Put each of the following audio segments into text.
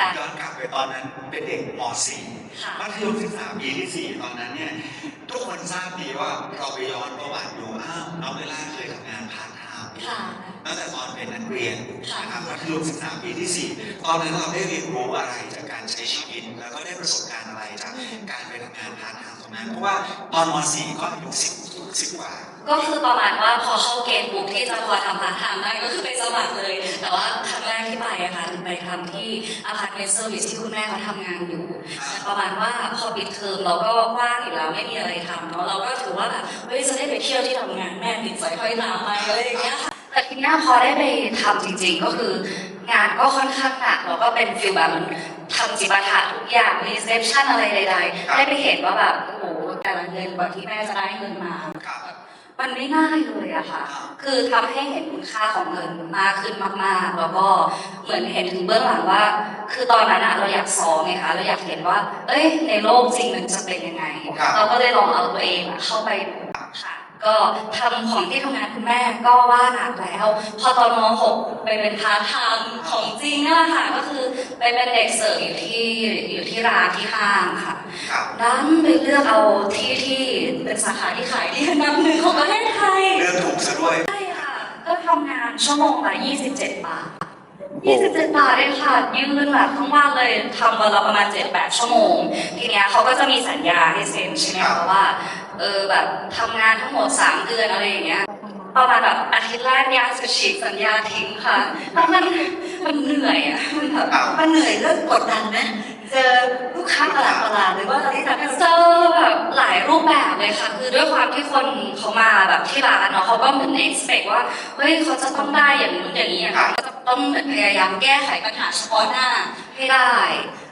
ค่ะย้อนกลับไปตอนนั้นเป็นเด็กมค่ะ .4 มัธยมศึกษาปีที่ 4 ตอนนั้นเนี่ยทุกคนทราบดีว่าเราไปย้อนประวัติดูอ้าวน้องเบลล่าเคยทำงานพาร์ทไทม์ค่ะตั้งแต่ตอนเป็นนักเรียนค่ะนะครับมัธยมศึกษาปีที่ 4 ตอนนั้นเราได้เรียนรู้อะไรจากการใช้ชีวิต แล้วก็ได้ประสบการณ์อะไรจากการไปทำงานพาร์ทไทม์ตรงนั้นเพราะว่าตอนม .4 ก็อายุ10 10กว่า ก็คือประมาณว่าพอเข้าเกณฑ์ปุ๊บที่จะพอทำพาร์ทไทม์ได้ก็คือไปสมัคร ไปทำที่อาพาร์ตเมนต์เซอร์วิสที่คุณแม่เขาทำงานอยู่ ประมาณว่าพอปิดเทอมเราก็ว่างอยู่แล้วไม่มีอะไรทำเนาะเราก็ถือว่าแบบเฮ้ยจะได้ไปเที่ยวที่ทำงานแม่ติดสอยห้อยตามไปอะไรอย่างเงี้ยค่ะแต่ทีนี้พอได้ไปทำจริง ๆ ก็คืองานก็ค่อนข้างหนักแล้วก็เป็นฟิลแบบมันทำจิปาถะทุกอย่างรีเซพชันอะไรใดๆได้ไปเห็นว่าแบบโอ้โหแต่ละเดือนกว่าที่แม่จะได้เงินมา มันไม่ง่ายเลยอะค่ะ คือทำให้เห็นคุณค่าของเงินมากขึ้นมากๆ แล้วก็เหมือนเห็นถึงเบื้องหลังว่า คือตอนนั้นอะเราอยากซ้อมไงคะเราอยากเห็นว่า เอ้ย ในโลกจริงมันจะเป็นยังไงครับเราก็เลยลองเอาตัวเองอะเข้าไปค่ะก็ทำของที่ทำงานคุณแม่ก็ว่าหนักแล้ว พอตอนม .6 ไปเป็นพาร์ทไทม์ของจริงนั่นแหละค่ะก็คือไปเป็นเด็กเสิร์ฟอยู่ที่อยู่ที่ร้านที่ห้างค่ะครับดันไปเลือกเอาที่ที่เป็น สาขาที่ขายที่อันดับหนึ่งของประเทศไทยเรื่องถูกซะด้วย ใช่ค่ะ ก็ทำงานชั่วโมงละ27 บาท 27 บาทเองค่ะ ยืนแบบทั้งวันเลยทำวันละประมาณ 7-8 ชั่วโมง ทีเนี้ยเขาก็จะมีสัญญาให้เซ็นใช่ไหมครัคะบว่า เออแบบทำงานทั้งหมด 3 เดือนอะไรอย่างเงี้ยประมาณแบบอาทิตย์แรกยากจะฉีกสัญญาทิ้งค่ะเพราะมันมันเหนื่อยอะมันแบบอ้าวมันเหนื่อยเรื่องกดดันไหม เจอลูกค้าประหลาดประหลาดๆหรือว่าอะไรที่ทำให้เราเจอแบบหลายรูปแบบเลยค่ะ คือด้วยความที่คนเขามาแบบที่ร้านเนาะเขาก็เหมือน expect ว่าเฮ้ยเขาจะต้องได้อย่างนู้นอย่างนี้อย่างนั้นก็จะต้องเหมือนพยายามแก้ไขปัญหาเฉพาะหน้าให้ได้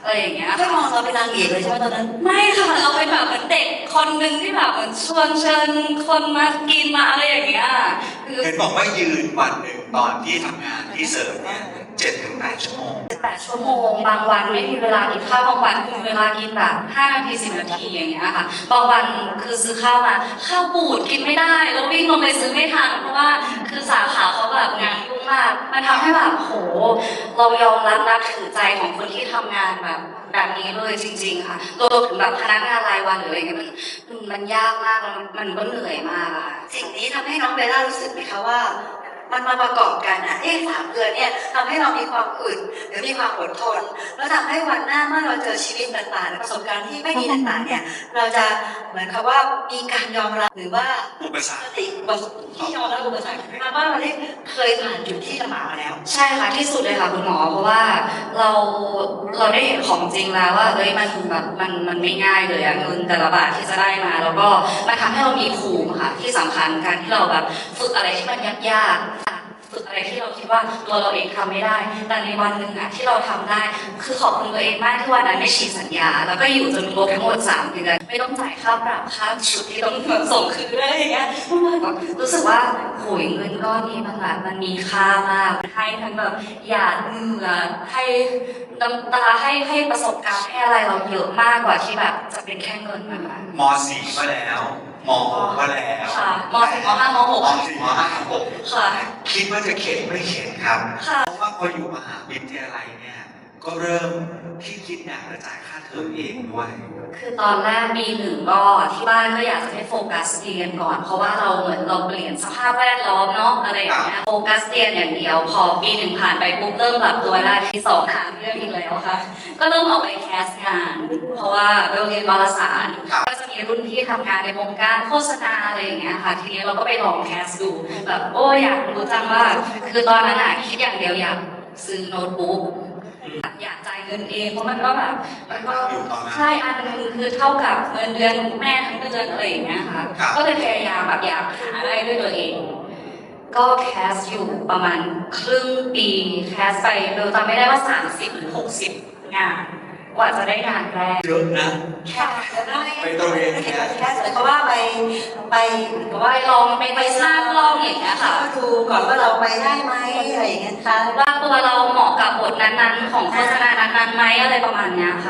อะไรอย่างเงี้ยไม่ค่ะมองเราเป็นนางเอกเลยใช่ไหมตอนนั้น ไม่ค่ะเราเป็นแบบเหมือนเด็กคนหนึ่งที่แบบเหมือนชวนเชิญคนมากินมาอะไรอย่างเงี้ยคือ เห็นบอกว่ายืนวันหนึ่งตอนที่ทำงานที่เสิร์ฟเนี่ยเจ็ดถึงแปดชั่วโมงแปด ชั่วโมง บางวันไม่มีเวลากินข้าวบางวันมีเวลากินแบบห้านาทีสิบนาทีอย่างเงี้ยค่ะบางวันคือซื้อข้าวมาข้าวบูดกินไม่ได้ แล้ววิ่งลงไปซื้อไม่ทันเพราะว่าคือสาขาเขาแบบงานยุ่งมากมันทำให้แบบโห เรายอมรับนับถือใจของคนที่ทำงานแบบแบบนี้เลยจริง ๆ ค่ะรวมถึงแบบพนักงานรายวันหรืออะไรเงี้ยมันมันยากมากมันมันก็เหนื่อยมากค่ะสิ่งนี้ทำให้น้องเบลล่ารู้สึกไหมคะว่า มันมาประกอบกัน อะเอ๊ะสามเดือนเนี่ยทำให้เรามีความอึดหรือมีความอดทน แล้วทำให้วันหน้าเมื่อเราเจอชีวิตต่างๆและประสบการณ์ที่ไม่ดีต่างๆเนี่ยเราจะเหมือนกับว่ามีการยอมรับหรือว่าอุปสรรคติที่ยอมรับอุปสรรคนะคะว่าเราได้เคยผ่านจุดที่ลำบากมาแล้ว ใช่ค่ะที่สุดเลยค่ะคุณหมอเพราะว่าเราเราได้เห็นของจริงแล้วว่าเอ้ยมันแบบมันมันไม่ง่ายเลยอะเงินแต่ละบาทที่จะได้มา แล้วก็มันทำให้เรามีภูมิค่ะที่สำคัญการที่เราแบบฝึกอะไรที่มันยากๆ ฝึกอะไรที่เราคิดว่าตัวเราเองทำไม่ได้ แต่ในวันหนึ่งอะที่เราทำได้ คือขอบคุณตัวเองมากที่วันนั้นไม่ฉีกสัญญา แล้วก็อยู่จนครบทั้งหมดสามเดือนไม่ต้องจ่ายค่าปรับค่าชุดที่ต้องส่งคืนอะไรอย่างเงี้ยแบบรู้สึกว่าโหยเงินก้อนนี้มันแบบมันมีค่ามากให้ทั้งแบบหยาดเหงื่อให้น้ำตาให้ให้ประสบการณ์ให้อะไรเราเยอะมากกว่าที่แบบจะเป็นแค่เงินนะคะม .4 ก็แล้วม .6 ก็แล้วค่ะม .4 ม .5 มม .6 .4 ม .5 ม .6 ค่ะ คิดว่าจะเข็ดไม่เข็ดครับ ค่ะ เพราะว่าพออยู่มหาวิทยาลัยเนี่ย ก็เริ่มที่คิดอยากจะจ่ายค่าเทอมเองด้วยคือตอนแรกปีหนึ่งก็ที่บ้านก็อยากจะให้โฟกัสเรียนก่อน เพราะว่าเราเหมือนเราเปลี่ยนสภาพแวดล้อมเนาะอะไรอย่างเงี้ยโฟกัสเรียนอย่างเดียว พอปีหนึ่งผ่านไปปุ๊บเริ่มปรับตัวได้ที่สองหาเรื่องอีกแล้วค่ะ ก็เริ่มออกไปแคสงาน เพราะว่าเราเรียนวารสารครับก็จะมีรุ่นที่ทำงานในวงการโฆษณาอะไรอย่างเงี้ยค่ะ ทีนี้เราก็ไปลองแคสดูแบบโอ้อยากรู้จังว่า คือตอนนั้นอะคิดอย่างเดียวอยากซื้อโน้ตบุ๊ก อยากจ่ายเงินเองเพราะมันก็แบบมันก็อยู่ตอนนั้นใช่อันหนึงคือเท่ากับเงินเดือนแม่ทั้งเดือนอะไรอย่างเงี้ยค่ะครับก็เลยพยายามแบบอยากหาได้ด้วยตัวเอง ก็แคสอยู่ประมาณครึ่งปีแคสไปเราจำไม่ได้ว่า 30 หรือ 60 งาน กว่าจะได้งานแรก เยอะนะแค่ไปตระเวนแคสแคสเลยเพราะว่าไปไปหรือว่าไปลองไปไปสร้างลองอย่างเงี้ยค่ะ ก็ดูก่อนว่าเราไปได้ไหมอะไรอย่างเงี้ยค่ะ ว่าตัวเราเหมาะกับบทนั้นๆ ของโฆษณานั้นๆไหมอะไรประมาณเนี้ยค่ะ